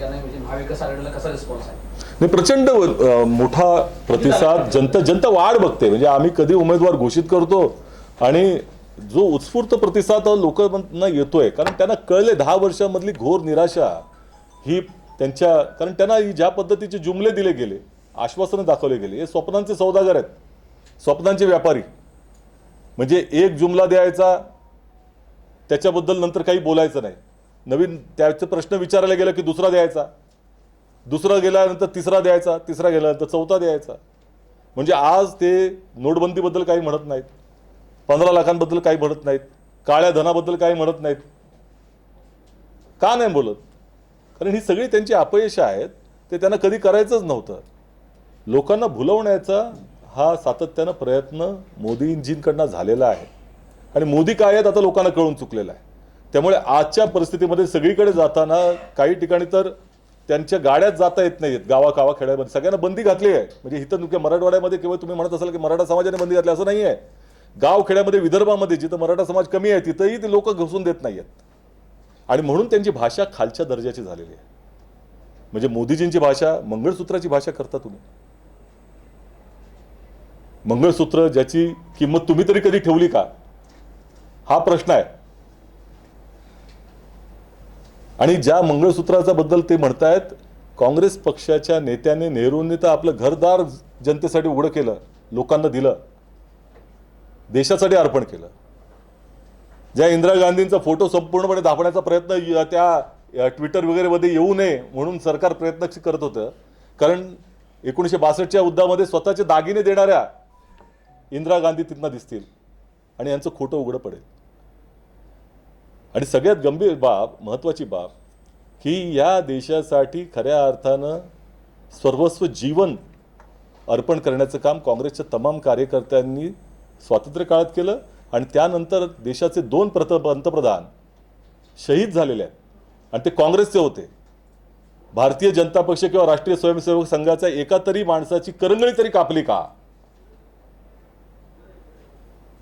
नाही म्हणजे नाही प्रचंड मोठा प्रतिसाद जनता जनता वाढ बघते. म्हणजे आम्ही कधी उमेदवार घोषित करतो आणि जो उत्स्फूर्त प्रतिसाद लोकांना येतोय कारण त्यांना कळले दहा वर्षामधली घोर निराशा ही त्यांच्या कारण त्यांना ही ज्या पद्धतीचे जुमले दिले गेले आश्वासनं दाखवले गेले हे स्वप्नांचे सौदागर आहेत. स्वप्नांचे व्यापारी. म्हणजे एक जुमला द्यायचा त्याच्याबद्दल नंतर काही बोलायचं नाही. नवीन त्याचे प्रश्न विचारायला गेला की दुसरा द्यायचा. दुसरा गेल्यानंतर तिसरा द्यायचा तिसरा गेल्यानंतर चौथा द्यायचा. म्हणजे आज ते नोटबंदीबद्दल काही म्हणत नाहीत. पंधरा लाखांबद्दल काही म्हणत नाहीत. काळ्या धनाबद्दल काही म्हणत नाहीत. का नाही बोलत? कारण ही सगळी त्यांची अपयश आहेत ते त्यांना कधी करायचंच नव्हतं. लोकांना भुलवण्याचा हा सातत्यानं प्रयत्न मोदींजींकडनं झालेला आहे. आणि मोदी काय आहेत आता लोकांना कळून चुकलेला आहे. त्यामुळे आजच्या परिस्थितीमध्ये सगळीकडे जाताना काही ठिकाणी तर त्यांच्या गाड्यात जाता येत नाहीत गावा गावा खेड्यामध्ये. सगळ्यांना बंदी घातली आहे. म्हणजे इथं नुकत्या मराठवाड्यामध्ये केवळ तुम्ही म्हणत असाल की मराठा समाजाने बंदी घातली असं नाही आहे. गाव खेड्यामध्ये विदर्भामध्ये जिथं मराठा समाज कमी आहे तिथंही ते लोक घुसून देत नाही आहेत आणि म्हणून त्यांची भाषा खालच्या दर्जाची झालेली आहे. म्हणजे मोदीजींची भाषा मंगळसूत्राची भाषा करता तुम्ही. मंगळसूत्र ज्याची किंमत तुम्ही तरी कधी ठेवली का? हा प्रश्न आहे. आणि ज्या मंगळसूत्राचा बद्दल ते म्हणतायत काँग्रेस पक्षाच्या नेत्याने नेहरूंनी तर आपलं घरदार जनतेसाठी उघडं केलं लोकांना दिलं देशासाठी अर्पण केलं. ज्या इंदिरा गांधींचा फोटो संपूर्णपणे दाखवण्याचा प्रयत्न त्या ट्विटर वगैरेमध्ये येऊ नये म्हणून सरकार प्रयत्न करत होतं. कारण एकोणीसशे बासष्टच्या युद्धामध्ये स्वतःचे दागिने देणाऱ्या इंदिरा गांधी तिथनं दिसतील आणि यांचं खोटं उघडं पडेल. आणि सगळ्यात गंभीर बाब महत्त्वाची बाब की या देशासाठी खऱ्या अर्थानं सर्वस्व जीवन अर्पण करण्याचं काम काँग्रेसच्या तमाम कार्यकर्त्यांनी स्वातंत्र्य काळात केलं आणि त्यानंतर देशाचे दोन प्रत पंतप्रधान शहीद झालेले आहेत. आणि ते काँग्रेसचे होते. भारतीय जनता पक्ष किंवा राष्ट्रीय स्वयंसेवक संघाचा एका तरी माणसाची करंगळी तरी कापली का?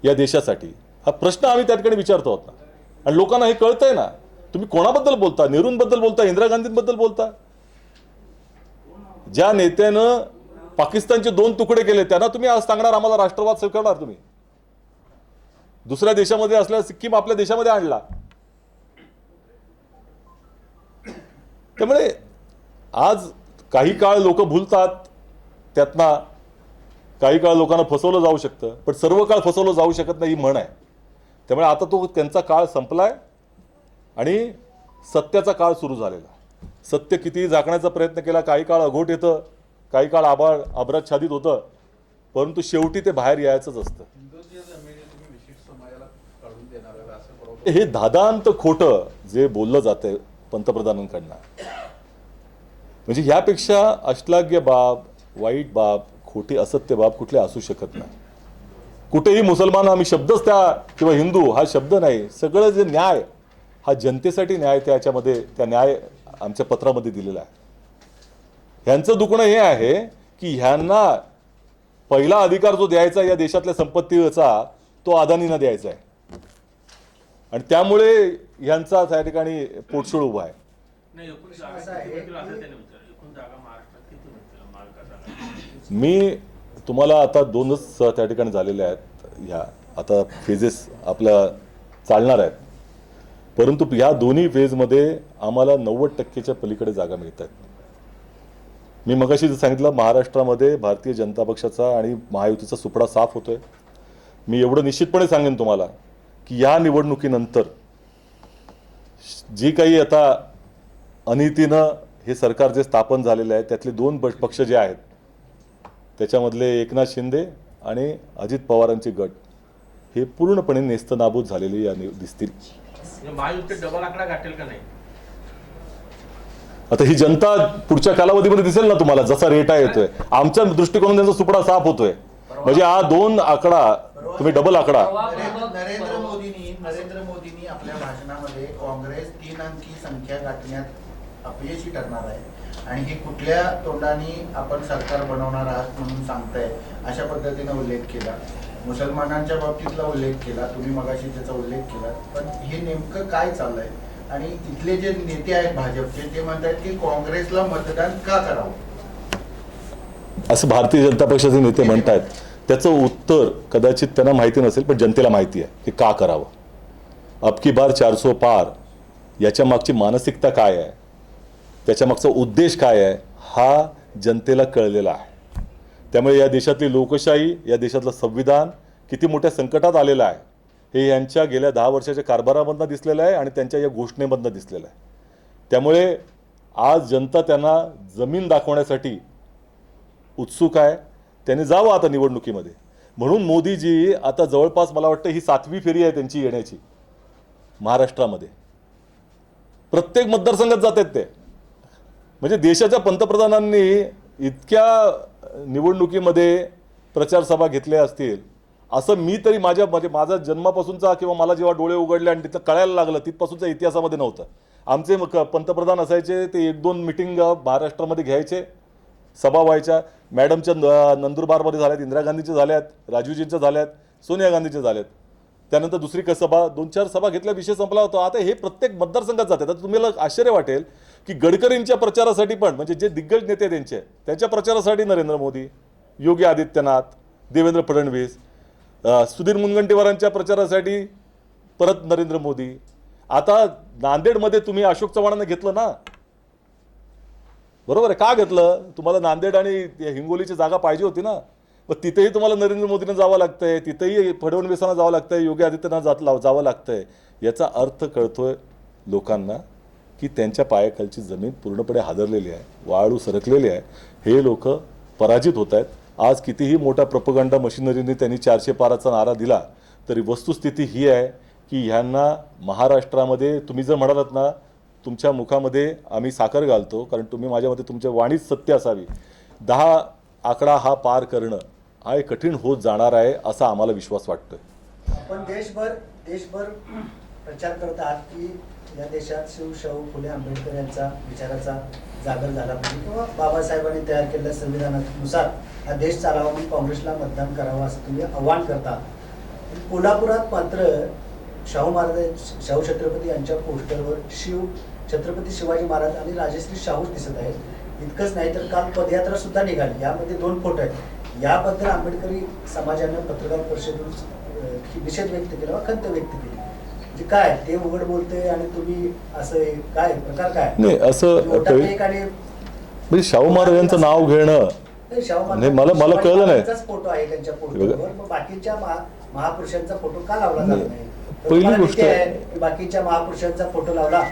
या देशासाठी. हा प्रश्न आम्ही त्या ठिकाणी विचारतो आहोत ना आणि लोकांना हे कळतंय ना. तुम्ही कोणाबद्दल बोलता? नेहरूंबद्दल बोलता? इंदिरा गांधींबद्दल बोलता? ज्या नेत्यानं पाकिस्तानचे दोन तुकडे केले त्यांना तुम्ही आज सांगणार आम्हाला राष्ट्रवाद स्वीकारणार तुम्ही. दुसऱ्या देशामध्ये असलेला सिक्कीम आपल्या देशामध्ये आणला. त्यामुळे आज काही काळ लोक भुलतात त्यातना काही काळ लोकांना फसवलं जाऊ शकतं पण सर्व काळ फसवलं जाऊ शकत नाही ही म्हण आहे. त्यामुळे आता तो त्यांचा काळ संपलाय आणि सत्याचा काळ सुरू झालेला सत्य कितीही झाकण्याचा प्रयत्न केला काही काळ अघोट येतं काही काळ आभाळ आभराच्छादित होतं परंतु शेवटी ते बाहेर यायचंच असतं. हे दादांत खोटं जे बोललं जातंय पंतप्रधानांकडनं. म्हणजे ह्यापेक्षा अश्लाघ्य बाब वाईट बाब खोटी असत्य बाब कुठले असू शकत नाही. कुठेही मुसलमान आम्ही शब्दच त्या किंवा हिंदू हा शब्द नाही. सगळं जे न्याय हा जनतेसाठी न्याय त्याच्यामध्ये त्या न्याय आमच्या पत्रामध्ये दिलेला आहे. ह्यांचं दुखणं हे आहे की ह्यांना पहिला अधिकार जो द्यायचा या देशातल्या संपत्तीचा तो अदानींना द्यायचा आहे. आणि त्यामुळे ह्यांचा त्या ठिकाणी पोटशोळ उभा आहे? मी तुम्हाला आता दोनच त्या ठिकाणी झालेल्या आहेत. ह्या आता फेजेस आपल्या चालणार आहेत. परंतु ह्या दोन्ही फेजमध्ये आम्हाला नव्वद टक्केच्या पलीकडे जागा मिळत आहेत. मी मगाशी जर सांगितलं महाराष्ट्रामध्ये भारतीय जनता पक्षाचा आणि महायुतीचा सुपडा साफ होतोय. मी एवढं निश्चितपणे सांगेन तुम्हाला की या निवडणुकीनंतर जी काही आता अनितीनं हे सरकार जे स्थापन झालेलं आहे त्यातले दोन पक्ष जे आहेत त्याच्यामधले एकनाथ शिंदे आणि अजित पवारांचे गट. हे पूर्णपणे नेस्तनाबूत झालेले या दिसतील. म्हणजे महायुती डबल आकडा गाठेल का नाही? आता ही जनता पुढच्या कालावधीमध्ये दिसेल ना तुम्हाला जसा रेटा येतोय. आमच्या दृष्टिकोनातून त्यांचा सुपडा साफ होतोय. म्हणजे हा दोन आकडा तुम्ही डबल आकडा. नरेंद्र नरेंद्र मोदींनी नरेंद्र मोदींनी आपल्या भाषणामध्ये काँग्रेस तीन अंकी संख्या गाठण्यात अपयशी ठरणार आहे. आणि हे कुठल्या तोंडाने आपण सरकार बनवणार आहात म्हणून सांगताय अशा पद्धतीने उल्लेख केला. मुसलमानांच्या बाबतीतला उल्लेख केला तुम्ही मगाशी त्याचा उल्लेख केला. पण हे नेमकं काय चाललंय? आणि इथले जे नेते आहेत भाजपचे ते म्हणतात की काँग्रेसला मतदान का करावं? असं भारतीय जनता पक्षाचे नेते म्हणतायत. त्याचं उत्तर कदाचित त्यांना माहिती नसेल पण जनतेला माहिती आहे की का करावं. अबकी बार चारसो पार याच्या मागची मानसिकता काय आहे? त्याच्या मागचा उद्देश काय आहे? हा जनतेला कळलेला आहे. त्यामुळे या देशातली लोकशाही या देशातलं संविधान किती मोठ्या संकटात आलेलं आहे हे यांच्या गेल्या दहा वर्षाच्या कारभारामधनं दिसलेलं आहे आणि त्यांच्या या घोषणेमधनं दिसलेलं आहे. त्यामुळे आज जनता त्यांना जमीन दाखवण्यासाठी उत्सुक आहे. त्यांनी जावं आता निवडणुकीमध्ये. म्हणून मोदीजी आता जवळपास मला वाटतं ही सातवी फेरी आहे त्यांची येण्याची महाराष्ट्रामध्ये. प्रत्येक मतदारसंघात जात आहेत ते. म्हणजे देशाच्या पंतप्रधानांनी इतक्या निवडणुकीमध्ये प्रचार सभा घेतल्या असतील. असं मी तरी माझ्या म्हणजे माझा जन्मापासूनचा किंवा मला जेव्हा डोळे उघडले आणि तिथं कळायला लागलं तिथपासूनच्या इतिहासामध्ये नव्हतं. आमचे मग पंतप्रधान असायचे ते एक दोन मिटिंग महाराष्ट्रामध्ये घ्यायचे सभा व्हायच्या. मॅडमच्या न- नंदुरबारमध्ये झाल्यात इंदिरा गांधीच्या झाल्यात राजीवजींच्या झाल्यात सोनिया गांधीच्या झाल्यात. त्यानंतर दुसरी क सभा दोन चार सभा घेतल्या विषय संपला होता. आता हे प्रत्येक मतदारसंघात जाते आता तुम्हाला आश्चर्य वाटेल की गडकरींच्या प्रचारासाठी पण म्हणजे जे दिग्गज नेते त्यांचे त्यांच्या प्रचारासाठी नरेंद्र मोदी योगी आदित्यनाथ देवेंद्र फडणवीस सुधीर मुनगंटीवारांच्या प्रचारासाठी परत नरेंद्र मोदी. आता नांदेडमध्ये तुम्ही अशोक चव्हाणांना घेतलं ना? बरोबर आहे का घेतलं? तुम्हाला नांदेड आणि हिंगोलीची जागा पाहिजे होती ना? मग तिथेही तुम्हाला नरेंद्र मोदींना जावं लागतंय तिथेही फडणवीसांना जावं लागतंय योगी आदित्यनाथ जात लाव- जावं लागतंय. याचा अर्थ कळतोय लोकांना. की त्यांच्या पायाखालची जमीन पूर्णपणे हादरलेली आहे वाळू सरकलेली आहे. हे लोक पराजित होत आहेत. आज कितीही मोठा प्रपगंडा मशिनरीने त्यांनी चारशे पाराचा नारा दिला तरी वस्तुस्थिती ही आहे की ह्यांना महाराष्ट्रामध्ये तुम्ही जर म्हणालात ना तुमच्या मुखामध्ये आम्ही साखर घालतो कारण तुम्ही माझ्या मते तुमच्या वाणीच सत्य असावी. दहा आकडा हा पार करणं हा एक कठीण होत जाणार आहे असा आम्हाला विश्वास वाटतोय. आपण देशभर देशभर प्रचार करत आहात की या देशात शिवशाहू फुले आंबेडकर यांचा विचाराचा जागर झाला पाहिजे. किंवा बाबासाहेबांनी तयार केलेल्या संविधानानुसार हा देश चालावा म्हणून काँग्रेसला मतदान करावं असं तुम्ही आव्हान करता. कोल्हापुरात मात्र शाहू महाराज शाहू छत्रपती यांच्या पोस्टरवर शिव छत्रपती शिवाजी महाराज आणि राजश्री शाहूच दिसत आहेत. इतकंच नाही तर काल पदयात्रा सुद्धा निघाली. यामध्ये दोन फोटो आहेत. याबद्दल आंबेडकरी समाजानं पत्रकार परिषदेतून की निषेध व्यक्त केला वा खंत व्यक्त केली. काय? ते उघड बोलते आणि तुम्ही असं काय? प्रकार काय? नाही असं आणि म्हणजे शाहू महाराजांचं नाव घेणं नाही, मला- मला कळलं नाही. फोटो आहे त्यांच्या मग बाकीच्या महा- महापुरुषांचा फोटो का लावला जात नाही. पहिली गोष्ट- बाकीच्या महापुरुषांचा फोटो लावला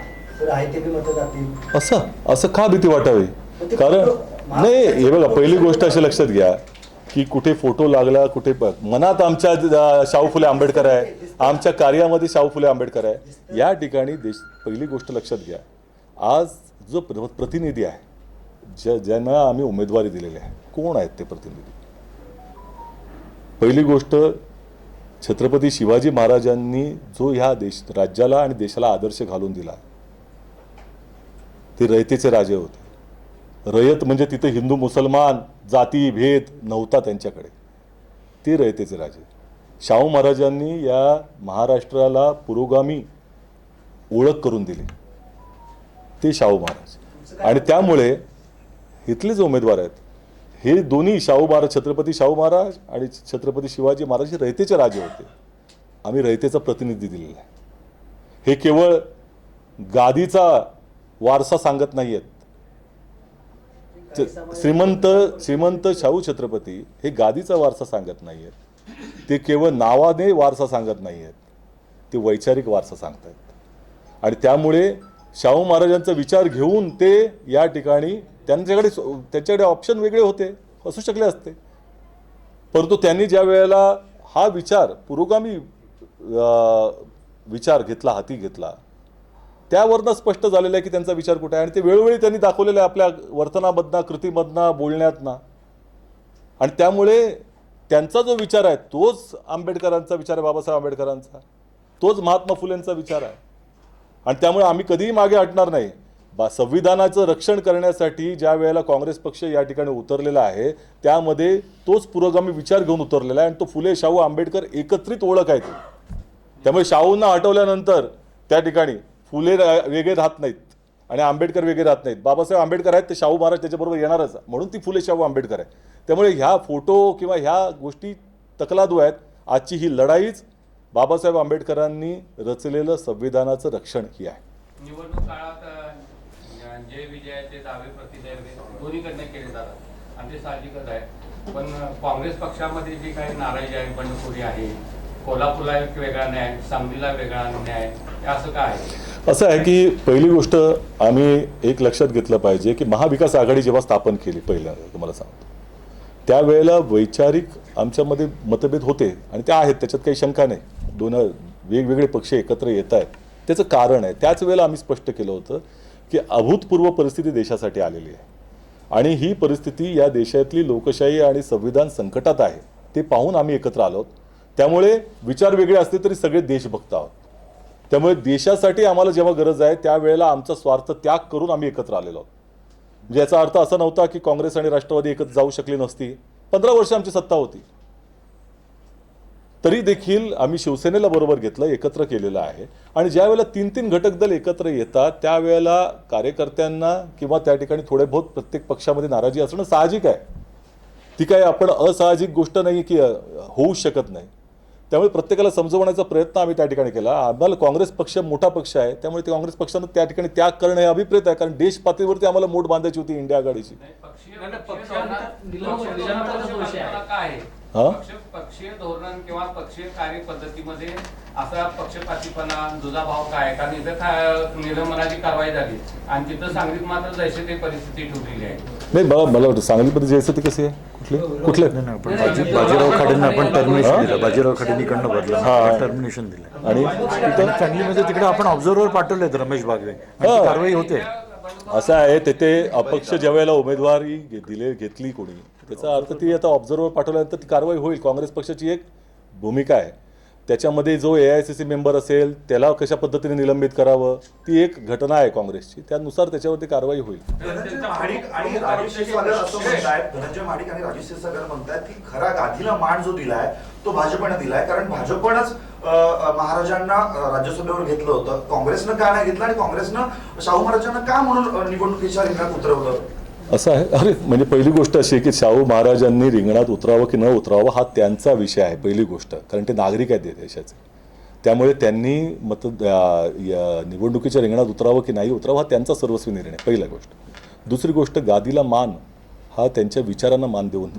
तर आहे ते मतं जातील. असं असं का भीती वाटावी? कारण नाही हे बघा पहिली गोष्ट अशी लक्षात घ्या. की कुठे फोटो लागला कुठे मनात आमच्या शाहू फुले आंबेडकर आहे. आमच्या कार्यामध्ये शाहू फुले आंबेडकर आहे. या ठिकाणी देश पहिली गोष्ट लक्षात घ्या. आज जो प्र- प्रतिनिधी आहे ज्या ज्यांना आम्ही उमेदवारी दिलेली आहे कोण आहेत ते प्रतिनिधी? पहिली गोष्ट छत्रपती शिवाजी महाराजांनी जो ह्या देश राज्याला आणि देशाला आदर्श घालून दिला ते रयतेचे राजे होते. रयत म्हणजे तिथे हिंदू मुसलमान जाती भेद नव्हता त्यांच्याकडे. ते रयतेचे राजे. शाहू महाराजांनी या महाराष्ट्राला पुरोगामी ओळख करून दिली. ते शाहू महाराज. आणि त्यामुळे इथले जे उमेदवार आहेत हे दोन्ही शाहू महाराज छत्रपती शाहू महाराज आणि छत्रपती शिवाजी महाराज हे रयतेचे राजे होते. आम्ही रयतेचा प्रतिनिधी दिलेला आहे. हे केवळ गादीचा वारसा सांगत नाही आहेत श्रीमंत श्रीमंत शाहू छत्रपती हे गादीचा वारसा सांगत नाही आहेत ते केवळ नावाने वारसा सांगत नाही आहेत ते वैचारिक वारसा सांगत आहेत आणि त्यामुळे शाहू महाराजांचा विचार घेऊन ते या ठिकाणी त्यांच्याकडे त्यांच्याकडे ऑप्शन वेगळे होते असू शकले असते. परंतु त्यांनी ज्या वेळेला हा विचार पुरोगामी विचार घेतला हाती घेतला त्यावरनं स्पष्ट झालेलं आहे की त्यांचा विचार कुठे आहे. आणि ते वेळोवेळी त्यांनी दाखवलेलं आहे आपल्या वर्तनामधनं कृतीमधनं बोलण्यातनं. आणि त्यामुळे त्यांचा जो विचार आहे तोच आंबेडकरांचा विचार आहे बाबासाहेब आंबेडकरांचा. तोच महात्मा फुलेंचा विचार आहे. आणि त्यामुळे आम्ही कधीही मागे हटणार नाही. बा संविधानाचं रक्षण करण्यासाठी ज्या वेळेला काँग्रेस पक्ष या ठिकाणी उतरलेला आहे त्यामध्ये तोच पुरोगामी विचार घेऊन उतरलेला आहे. आणि तो फुले शाहू आंबेडकर एकत्रित ओळख आहे ती. त्यामुळे शाहूंना हटवल्यानंतर त्या ठिकाणी फुले वेगळे राहत नाहीत आणि आंबेडकर वेगळे राहत नाहीत. बाबासाहेब आंबेडकर आहेत ते शाहू महाराज त्याच्याबरोबर येणारच. म्हणून ती फुले शाहू आंबेडकर आहे त्यामुळे ह्या फोटो किंवा ह्या गोष्टी तकलादू आहेत. आजची ही लढाईच बाबासाहेब आंबेडकरांनी रचलेलं संविधानाचं रक्षण ही आहे. निवडणूक काळात जय विजयाचे दावे प्रतिदावे दोन्हीकडनं केले जातात. आणि ते साहजिकच आहे. पण काँग्रेस पक्षामध्ये जी काही नाराजी आहे बंडखोरी आहे कोल्हापूरला एक वेगळा न्याय सांगलीला वेगळा न्याय असं काय आहे? असं आहे की पहिली गोष्ट आम्ही एक लक्षात घेतलं पाहिजे की महाविकास आघाडी जेव्हा स्थापन केली पहिल्यांदा तुम्हाला सांगतो. त्यावेळेला वैचारिक आमच्यामध्ये मतभेद होते आणि त्या आहेत त्याच्यात काही शंका नाही. दोन वेगवेगळे पक्ष एकत्र येत आहेत. त्याचं कारण आहे. त्याच वेळेला आम्ही स्पष्ट केलं होतं की अभूतपूर्व परिस्थिती देशासाठी आलेली आहे. आणि ही परिस्थिती या देशातली लोकशाही आणि संविधान संकटात आहे ते पाहून आम्ही एकत्र आलो आहोत. त्यामुळे विचार वेगळे असले तरी सगळे देशभक्त आहोत. त्यामुळे देशासाठी आम्हाला जेव्हा गरज आहे त्यावेळेला आमचा स्वार्थ त्याग करून आम्ही एकत्र आलेलो आहोत. म्हणजे याचा अर्थ असा नव्हता की काँग्रेस आणि राष्ट्रवादी एकत्र जाऊ शकली नसती. पंधरा वर्ष आमची सत्ता होती. तरी देखील आम्ही शिवसेनेला बरोबर घेतलं एकत्र केलेलं आहे. आणि ज्या वेळेला तीन तीन घटक दल एकत्र येतात त्यावेळेला कार्यकर्त्यांना किंवा त्या ठिकाणी थोडे बहुत प्रत्येक पक्षामध्ये नाराजी असणं साहजिक आहे. ती काय आपण असाहजिक गोष्ट नाही की होऊ शकत नाही. त्यामुळे प्रत्येकाला समजवण्याचा प्रयत्न आम्ही त्या ठिकाणी केला. आम्हाला काँग्रेस पक्ष मोठा पक्ष आहे. त्यामुळे ते काँग्रेस पक्षानं त्या ठिकाणी त्याग करणं हे अभिप्रेत आहे. कारण देश पातळीवरती आम्हाला मोठ बांधायची होती इंडिया आघाडीची. नाही, पक्षीय धोरण- हा? किंवा पक्षीय कार्यपद्धतीमध्ये असा पक्षपातीपणा दुजाभाव काय? कारण इथं काय निलंबनाची कारवाई झाली. आणि तिथं सांगलीत मात्र जैसे ते परिस्थिती ठेवलेली आहे. नाही मला मला वाटतं सांगलीमध्ये जायचं ते कसे कुठले? कुठले? बाजीराव खाडेंना आपण टर्मिनेशन दिलं. बाजीराव खाडेंकडनं हा. बदला टर्मिनेशन दिलं. आणि तिथं सांगलीमध्ये तिकडे आपण ऑब्झर्वर पाठवलेत रमेश बागवे. हा. कारवाई होते. असं आहे तेथे अपक्ष ज्या वेळेला उमेदवारी दिले घेतली कोणी? त्याचा अर्थ ती आता ऑब्झर्वर पाठवल्यानंतर ती कारवाई होईल. काँग्रेस पक्षाची एक भूमिका आहे. त्याच्यामध्ये जो A I C C member असेल त्याला कशा पद्धतीने निलंबित करावं ती एक घटना आहे काँग्रेसची. त्यानुसार त्याच्यावरती कारवाई होईल. आणि धनंजय महाडिक आणि राजेश की खरा गादीला मान जो दिलाय तो भाजपने दिलाय. कारण भाजपनंच महाराजांना राज्यसभेवर घेतलं होतं. काँग्रेसनं का नाही घेतलं आणि काँग्रेसनं शाहू महाराजांना का म्हणून निवडणुकीच्या रिंगणात उतरवलं? असं आहे? अरे म्हणजे पहिली गोष्ट अशी आहे की शाहू महाराजांनी रिंगणात उतरावं की न उतरावं हा त्यांचा विषय आहे पहिली गोष्ट. कारण ते नागरिक आहेत या देशाचे. त्यामुळे त्यांनी मत निवडणुकीच्या रिंगणात उतरावं की नाही उतरावं हा त्यांचा सर्वस्वी निर्णय पहिला गोष्ट. दुसरी गोष्ट गादीला मान हा त्यांच्या विचारांना मान देऊन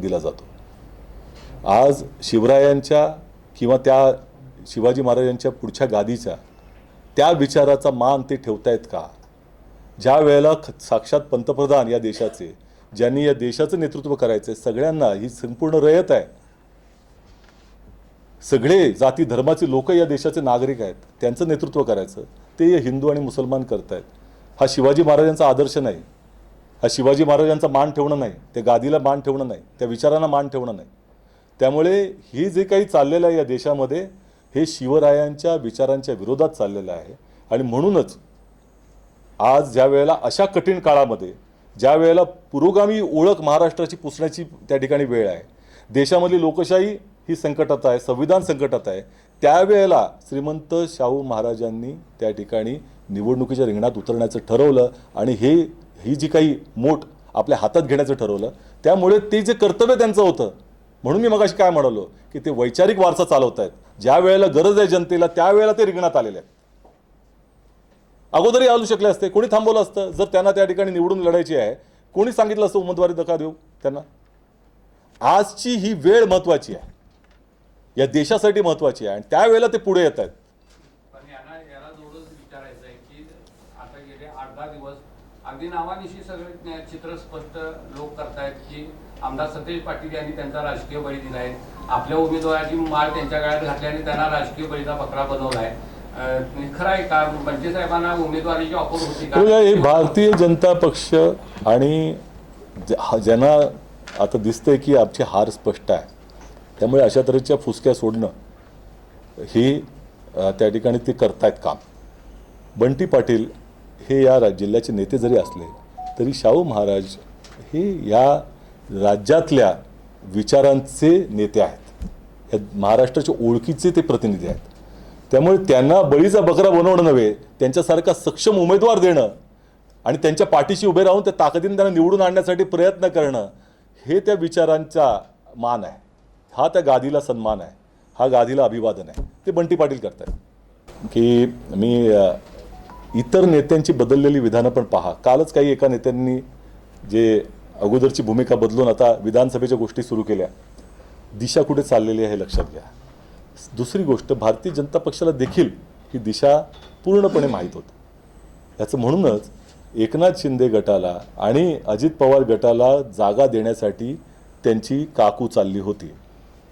दिला जातो. आज शिवरायांच्या किंवा त्या शिवाजी महाराजांच्या पुढच्या गादीच्या त्या विचाराचा मान ते ठेवतायत का? ज्या वेळेला साक्षात पंतप्रधान या देशाचे ज्यांनी या देशाचं नेतृत्व करायचं आहे सगळ्यांना ही संपूर्ण रयत आहे. सगळे जाती धर्माचे लोक या देशाचे नागरिक आहेत. त्यांचं नेतृत्व करायचं. ते हिंदू आणि मुसलमान करतायत. हा शिवाजी महाराजांचा आदर्श नाही. हा शिवाजी महाराजांचा मान ठेवणं नाही. त्या गादीला मान ठेवणं नाही. त्या विचारांना मान ठेवणं नाही. त्यामुळे हे जे काही चाललेलं आहे या देशामध्ये हे शिवरायांच्या विचारांच्या विरोधात चाललेलं आहे. आणि म्हणूनच आज ज्या वेळेला अशा कठीण काळामध्ये ज्या वेळेला पुरोगामी ओळख महाराष्ट्राची पुसण्याची त्या ठिकाणी वेळ आहे देशामधली लोकशाही ही संकटात आहे संविधान संकटात आहे त्यावेळेला श्रीमंत शाहू महाराजांनी त्या ठिकाणी निवडणुकीच्या रिंगणात उतरण्याचं ठरवलं आणि हे ही जी काही मोठ आपल्या हातात घेण्याचं ठरवलं त्यामुळे ते जे कर्तव्य त्यांचं होतं म्हणून मी मगाशी काय म्हणालो की ते वैचारिक वारसा चालवत आहेत ज्या वेळेला गरज आहे जनतेला त्यावेळेला ते रिंगणात आलेले आहेत. अगोदरही आलू शकले असते. कोणी थांबवलं असतं? जर त्यांना त्या ठिकाणी निवडून लढायची आहे कोणी सांगितलं असतं उमेदवारी नका देऊ? त्यांना? आजची ही वेळ महत्वाची आहे. या देशासाठी महत्वाची आहे. आणि त्यावेळेला ते पुढे येत आहेत. दिवस अगदी नावानिशी सगळे चित्र स्पष्ट लोक करतायत की आमदार सतेज पाटील यांनी त्यांचा राजकीय बळी दिलाय. आपल्या उमेदवाराची माळ त्यांच्या गळ्यात घातल्याने त्यांना राजकीय बळीचा बकरा बनवलाय. आहे खरं आहे का? बंटी साहेबांना उमेदवारीची ऑफर होती का? हे भारतीय जनता पक्ष आणि ज्यांना आता दिसतंय की आमची हार स्पष्ट आहे त्यामुळे अशा तऱ्हेच्या फुसक्या सोडणं हे त्या ठिकाणी ते करतायत काम. बंटी पाटील हे या राज जिल्ह्याचे नेते जरी असले तरी शाहू महाराज हे या राज्यातल्या विचारांचे नेते आहेत. या महाराष्ट्राच्या ओळखीचे ते प्रतिनिधी आहेत. त्यामुळे त्यांना बळीचा बकरा बनवणं नव्हे त्यांच्यासारखा सक्षम उमेदवार देणं आणि त्यांच्या पाठीशी उभे राहून त्या ताकदीने त्यांना निवडून आणण्यासाठी प्रयत्न करणं हे त्या विचारांचा मान आहे. हा त्या गादीला सन्मान आहे. हा गादीला अभिवादन आहे. ते बंटी पाटील करतायत. की मी इतर नेत्यांची बदललेली विधानं पण पहा. कालच काही एका नेत्यांनी जे अगोदरची भूमिका बदलून आता विधानसभेच्या गोष्टी सुरू केल्या. दिशा कुठे चाललेली आहे हे लक्षात घ्या. दुसरी गोष्ट भारतीय जनता पक्षाला देखील ही दिशा पूर्णपणे माहीत होती. याचं म्हणूनच एकनाथ शिंदे गटाला आणि अजित पवार गटाला जागा देण्यासाठी त्यांची काकू चालली होती.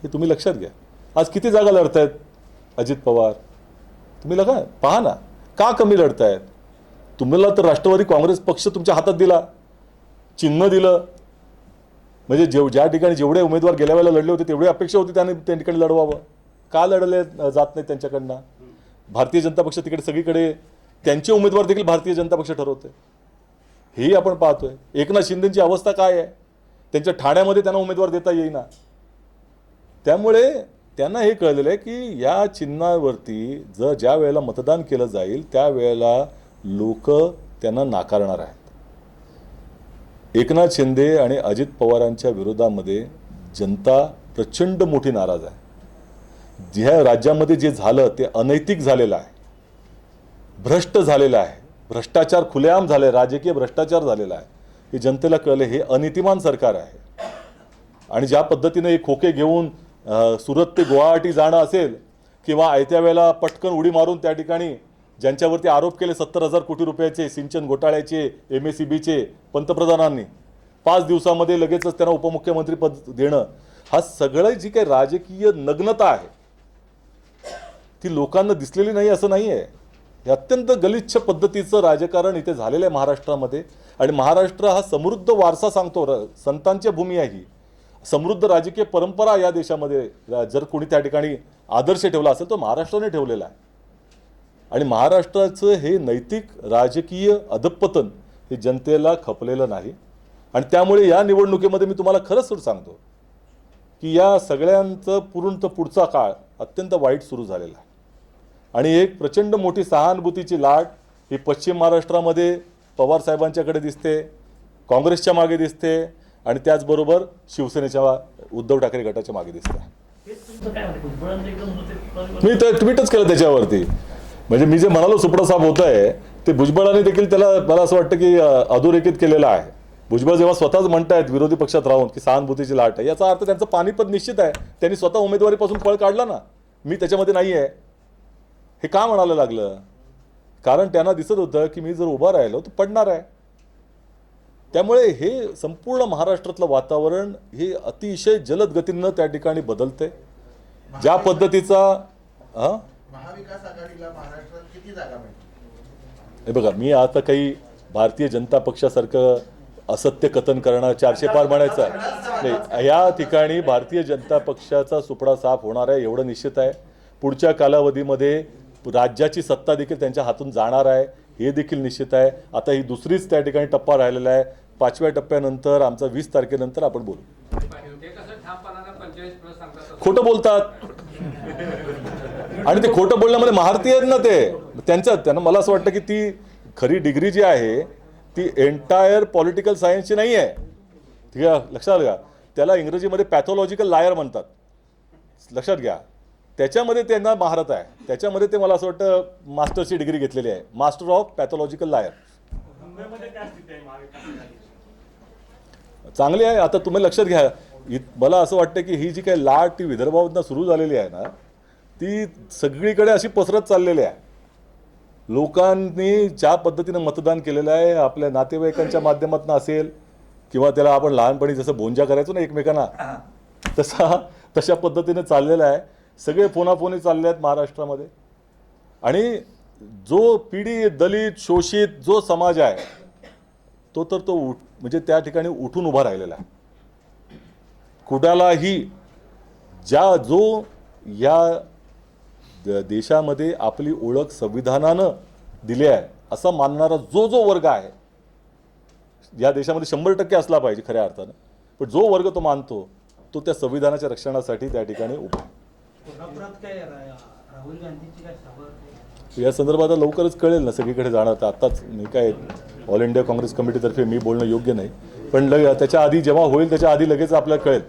हे तुम्ही लक्षात घ्या. आज किती जागा लढतायत अजित पवार? तुम्ही लगा पहा ना का कमी लढतायत? तुम्हाला तर राष्ट्रवादी काँग्रेस पक्ष तुमच्या हातात दिला चिन्ह दिलं. म्हणजे जेव ज्या ठिकाणी जेवढे उमेदवार गेल्या वेळेला लढले होते तेवढी अपेक्षा होती त्याने त्या ठिकाणी लढवावं. का लढले जात नाही त्यांच्याकडनं? भारतीय जनता पक्ष तिकडे सगळीकडे त्यांचे उमेदवार देखील भारतीय जनता पक्ष ठरवते हेही आपण पाहतोय. एकनाथ शिंदेची अवस्था काय आहे? त्यांच्या ठाण्यामध्ये त्यांना उमेदवार देता येईना. त्यामुळे त्यांना हे कळलेलं आहे की या चिन्हावरती जर ज्या वेळेला मतदान केलं जाईल त्यावेळेला लोक त्यांना नाकारणार आहेत. एकनाथ शिंदे आणि अजित पवारांच्या विरोधामध्ये जनता प्रचंड मोठी नाराज आहे. ज्या राज्यामध्ये जे झालं ते अनैतिक झालेलं आहे. भ्रष्ट झालेलं आहे. भ्रष्टाचार खुलेआम झाले राजकीय भ्रष्टाचार झालेला आहे. हे जनतेला कळले हे अनितिमान सरकार आहे. आणि ज्या पद्धतीने हे खोके घेऊन सुरत ते गुवाहाटी जाणं असेल किंवा आयत्या वेळेला पटकन उडी मारून त्या ठिकाणी ज्यांच्यावरती आरोप केले सत्तर हजार कोटी रुपयाचे सिंचन घोटाळ्याचे एम एस सी बीचे पंतप्रधानांनी पाच दिवसामध्ये लगेचच त्यांना उपमुख्यमंत्रीपद देणं हा सगळं जी काही राजकीय नग्नता आहे ती लोकांना दिसलेली नाही असं नाही आहे हे अत्यंत गलिच्छ पद्धतीचं राजकारण इथे झालेलं आहे महाराष्ट्रामध्ये. आणि महाराष्ट्र हा समृद्ध वारसा सांगतो. र संतांची भूमी आहे ही. समृद्ध राजकीय परंपरा या देशामध्ये जर कोणी त्या ठिकाणी आदर्श ठेवला असेल तो महाराष्ट्राने ठेवलेला आहे. आणि महाराष्ट्राचं हे नैतिक राजकीय अधपतन हे जनतेला खपलेलं नाही. आणि त्यामुळे या निवडणुकीमध्ये मी तुम्हाला खरंच सुरू सांगतो की या सगळ्यांचं पूर्ण पुढचा काळ अत्यंत वाईट सुरू झालेला आहे. आणि एक प्रचंड मोठी सहानुभूतीची लाट ही पश्चिम महाराष्ट्रामध्ये पवार साहेबांच्याकडे दिसते काँग्रेसच्या मागे दिसते आणि त्याचबरोबर शिवसेनेच्या उद्धव ठाकरे गटाच्या मागे दिसते. मी तर ट्विटच केलं त्याच्यावरती. म्हणजे मी जे म्हणालो सुपडासाप होत आहे ते भुजबळाने देखील त्याला मला असं वाटतं की अधोरेखित केलेलं आहे. भुजबळ जेव्हा स्वतःच म्हणतायत विरोधी पक्षात राहून की सहानुभूतीची लाट आहे. याचा अर्थ त्यांचं पाणीपत निश्चित आहे. त्यांनी स्वतः उमेदवारीपासून पळ काढला ना. मी त्याच्यामध्ये नाही आहे हे का म्हणायला लागलं? कारण त्यांना दिसत होतं की मी जर उभा राहिलो तर पडणार आहे. त्यामुळे हे संपूर्ण महाराष्ट्रातलं वातावरण हे अतिशय जलद गतीनं त्या ठिकाणी बदलते ज्या पद्धतीचा हां? महाविकास आघाडीला महाराष्ट्रात किती जागा मिळतील? हे बघा मी आता काही भारतीय जनता पक्षासारखं असत्य कथन करणं चारशे पार म्हणायचं. नाही या ठिकाणी भारतीय जनता पक्षाचा सुपडा साफ होणार आहे एवढं निश्चित आहे. पुढच्या कालावधीमध्ये राज्याची सत्ता देखील त्यांच्या हातून जाणार आहे हे देखील निश्चित आहे. आता ही दुसरीच त्या ठिकाणी टप्पा राहिलेला आहे. पाचव्या टप्प्यानंतर आमचा वीस तारखेनंतर आपण बोलू. खोटं बोलतात. आणि ते खोटं बोलण्यामध्ये महारती आहेत ना ते. त्यांच्या त्यांना मला असं वाटतं की ती खरी डिग्री जी आहे ती एंटायर पॉलिटिकल सायन्सची नाही आहे. ठीक आहे लक्षात घ्या. त्याला इंग्रजीमध्ये पॅथॉलॉजिकल लायर म्हणतात. लक्षात घ्या. त्याच्यामध्ये त्यांना महारत आहे. त्याच्यामध्ये ते मला असं वाटतं मास्टरची डिग्री घेतलेली आहे. Master of pathological liar. चांगली आहे. आता तुम्ही लक्षात घ्या. मला असं वाटतं की ही जी काही लाट ती विदर्भामधनं सुरू झालेली आहे ना ती सगळीकडे अशी पसरत चाललेली आहे. लोकांनी ज्या पद्धतीनं मतदान केलेलं आहे आपल्या नातेवाईकांच्या माध्यमातून असेल किंवा त्याला आपण लहानपणी जसं बोंजा करायचो ना एकमेकांना तसा तशा पद्धतीने चाललेला आहे. सगळे फोनाफोनी चालले आहेत महाराष्ट्रामध्ये. आणि जो पीडित दलित शोषित जो समाज आहे तो तर तो उठ म्हणजे त्या ठिकाणी उठून उभा राहिलेला आहे. कुणालाही ज्या जो या देशामध्ये आपली ओळख संविधानानं दिली आहे असं मानणारा जो जो वर्ग आहे या देशामध्ये शंभर टक्के असला पाहिजे खऱ्या अर्थानं. पण जो वर्ग तो मानतो तो त्या संविधानाच्या रक्षणासाठी त्या ठिकाणी उभा आहे. कोल्हापुरात काय राहुल गांधीची काय सभा या संदर्भात आता लवकरच कळेल ना सगळीकडे जाणार तर आत्ताच मी काय ऑल इंडिया काँग्रेस कमिटीतर्फे मी बोलणं योग्य नाही. पण लग त्याच्या आधी जेव्हा होईल त्याच्या आधी लगेच आपल्याला कळेल.